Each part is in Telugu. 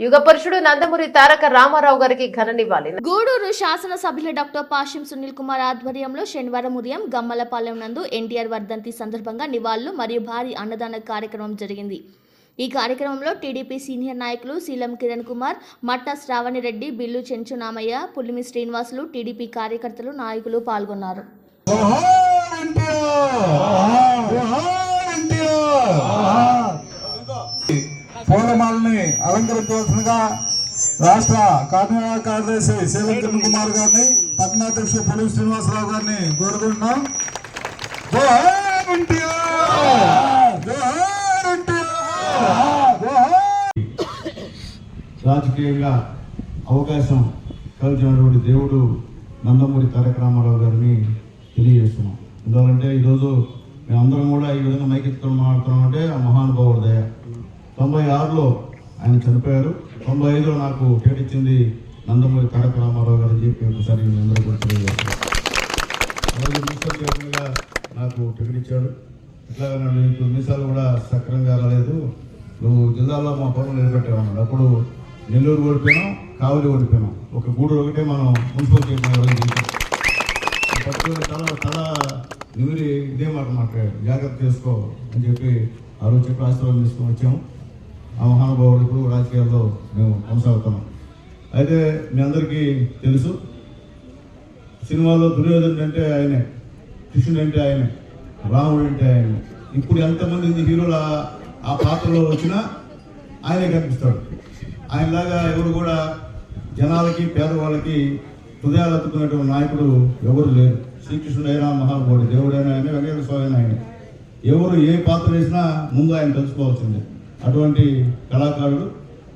యుగ పురుషుడు నందమూరి తారక రామారావు గారికి ఘన నివాళి గూడూరు శాసనసభ్యులు డాక్టర్ పాషం సునీల్ కుమార్ ఆధ్వర్యంలో శనివారం ఉదయం గమ్మలపాలెం నందు ఎన్టీఆర్ వర్ధంతి సందర్భంగా నివాళులు మరియు భారీ అన్నదాన కార్యక్రమం జరిగింది. ఈ కార్యక్రమంలో టీడీపీ సీనియర్ నాయకులు శీలం కిరణ్ కుమార్ మట్టా శ్రావణిరెడ్డి బిల్లు చెంచునామయ్య పులిమి శ్రీనివాసులు టీడీపీ కార్యకర్తలు నాయకులు పాల్గొన్నారు. పూలమాలని అలంకరించవలసిందిగా రాష్ట్ర కార్యనిర్వాహక కార్యదర్శి శీలం కిరణ్ కుమార్ గారిని పట్టణాధ్యక్షుడు పొలి శ్రీనివాసరావు గారిని కోరుకుంటున్నాం. రాజకీయంగా అవకాశం కల్పించినటువంటి దేవుడు నందమూరి తారక రామారావు గారిని తెలియజేస్తున్నాం. ఎందుకంటే ఈరోజు మేమందరం కూడా ఈ విధంగా మైకెత్తుకొని మాట్లాడుతున్నాం అంటే ఆ మహానుభావుడు దయ. తొంభై ఆరులో ఆయన చనిపోయారు. తొంభై ఐదులో నాకు టికెట్ ఇచ్చింది నందమూరి తారక రామారావు గారు అని చెప్పి ఒకసారి మీ అందరూ కూడా అలాగే నాకు టికెట్ ఇచ్చాడు. ఇట్లాగా నీకు మీసాలు కూడా సక్రంగా రాలేదు. నువ్వు జిల్లాలో మా పనులు నిలబెట్టామన్నాడు అప్పుడు నెల్లూరు ఓడిపోయినాం కావలి ఓడిపోయినాం. ఒక గూడు ఒకటే మనం మున్సిపల్ చేయడం తల తల నిమిరి ఇదే మాట మాట్లాడాడు జాగ్రత్త చేసుకో అని చెప్పి ఆ రోజు చెప్పి ఆశీర్వాదం తీసుకొని వచ్చాము. ఆ మహానుభావుడు ఇప్పుడు రాజకీయాల్లో మేము కొనసాగుతున్నాం అయితే మీ అందరికీ తెలుసు సినిమాలో దుర్యోధనుడు అంటే ఆయనే కృష్ణుడు అంటే ఆయనే రాముడు అంటే ఆయనే. ఇప్పుడు ఎంతమంది హీరోలు ఆ- పాత్రలో వచ్చినా ఆయనే కనిపిస్తాడు. ఆయనలాగా ఎవరు కూడా జనాలకి పేదవాళ్ళకి హృదయాలు అత్తుకున్నటువంటి నాయకుడు ఎవరు లేరు. శ్రీకృష్ణుడైనా మహానుభావుడు దేవుడైనా ఆయన వెంకటేశ్వర స్వామి అయినా ఆయన. ఎవరు ఏ పాత్ర వేసినా ముందు ఆయన తెలుసుకోవాల్సిందే. అటువంటి కళాకారుడు.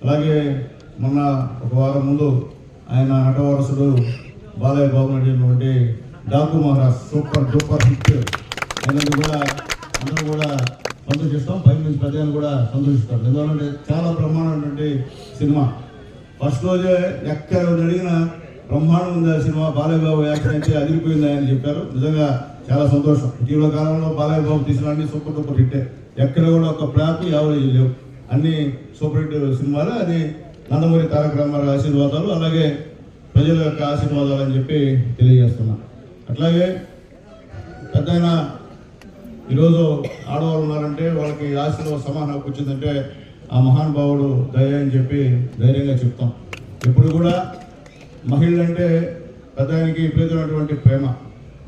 అలాగే మొన్న ఒక వారం ముందు ఆయన నటవారసుడు Balayya Babu నటినటువంటి Daku Maharaj super duper hit. అయినందుకు కూడా అందరూ కూడా సంతోషిస్తాం పై నుంచి ప్రజలు కూడా సంతోషిస్తారు ఎందుకంటే చాలా బ్రహ్మాండమైనటువంటి సినిమా. ఫస్ట్ రోజే ఎక్కడ అడిగిన బ్రహ్మాండం ఉంది ఆ సినిమా. బాలయ్య బాబు యాక్షన్ అయితే అదిరిపోయింది అని చెప్పారు. నిజంగా చాలా సంతోషం. ఇటీవల కాలంలో బాలయ్య బాబు తీసిన అన్ని సూపర్ డూపర్ హిట్టే. ఎక్కడ కూడా ఒక ఫ్లాప్ ఎవరు లేవు. అన్ని సూపర్ హిట్ సినిమాలు అది నందమూరి తారక రామారావు ఆశీర్వాదాలు అలాగే ప్రజల యొక్క ఆశీర్వాదాలు అని చెప్పి తెలియజేస్తున్నా. అట్లాగే పెద్ద ఈరోజు ఆడవాళ్ళు ఉన్నారంటే వాళ్ళకి ఆశలో సమాన హక్కు వచ్చిందంటే ఆ మహానుభావుడు దయ అని చెప్పి ధైర్యంగా చెప్తాం. ఇప్పుడు కూడా మహిళలంటే పెద్ద విపరీతమైనటువంటి ప్రేమ.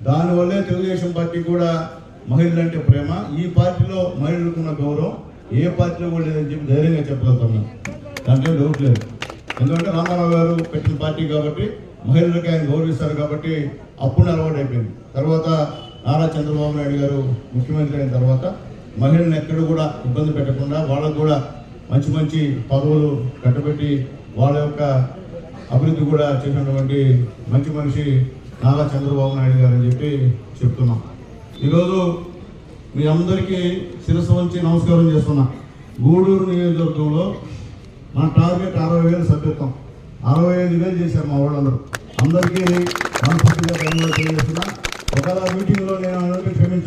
దానివల్లే తెలుగుదేశం పార్టీ కూడా మహిళలంటే ప్రేమ. ఈ పార్టీలో మహిళలకున్న గౌరవం ఏ పార్టీలో కూడా లేదని చెప్పి ధైర్యంగా చెప్పగలుగుతున్నాం దాంట్లో డౌట్ లేదు. ఎందుకంటే రామారావు గారు పెట్టిన పార్టీ కాబట్టి మహిళలకు ఆయన గౌరవిస్తారు కాబట్టి అప్పుడు అలవాటు అయిపోయింది. తర్వాత నారా చంద్రబాబు నాయుడు గారు ముఖ్యమంత్రి అయిన తర్వాత మహిళలను ఎక్కడ కూడా ఇబ్బంది పెట్టకుండా వాళ్ళకు కూడా మంచి మంచి పదవులు కట్టబెట్టి వాళ్ళ యొక్క అభివృద్ధి కూడా చేసినటువంటి మంచి మనిషి నారా చంద్రబాబు నాయుడు గారు అని చెప్పి చెప్తున్నాం. ఈరోజు మీ అందరికీ శిరస్సు వంచి నమస్కారం చేస్తున్నా. గూడూరు నియోజకవర్గంలో మన టార్గెట్ అరవై వేలు సభ్యత్వం. అరవై ఐదు వేలు చేశారు మా వాళ్ళందరూ. అందరికీ మనస్ఫూర్తిగా ధన్యవాదాలు తెలియజేస్తున్నా. ఒకవేళ మీటింగ్లో నేను అందరికీ క్షమించండి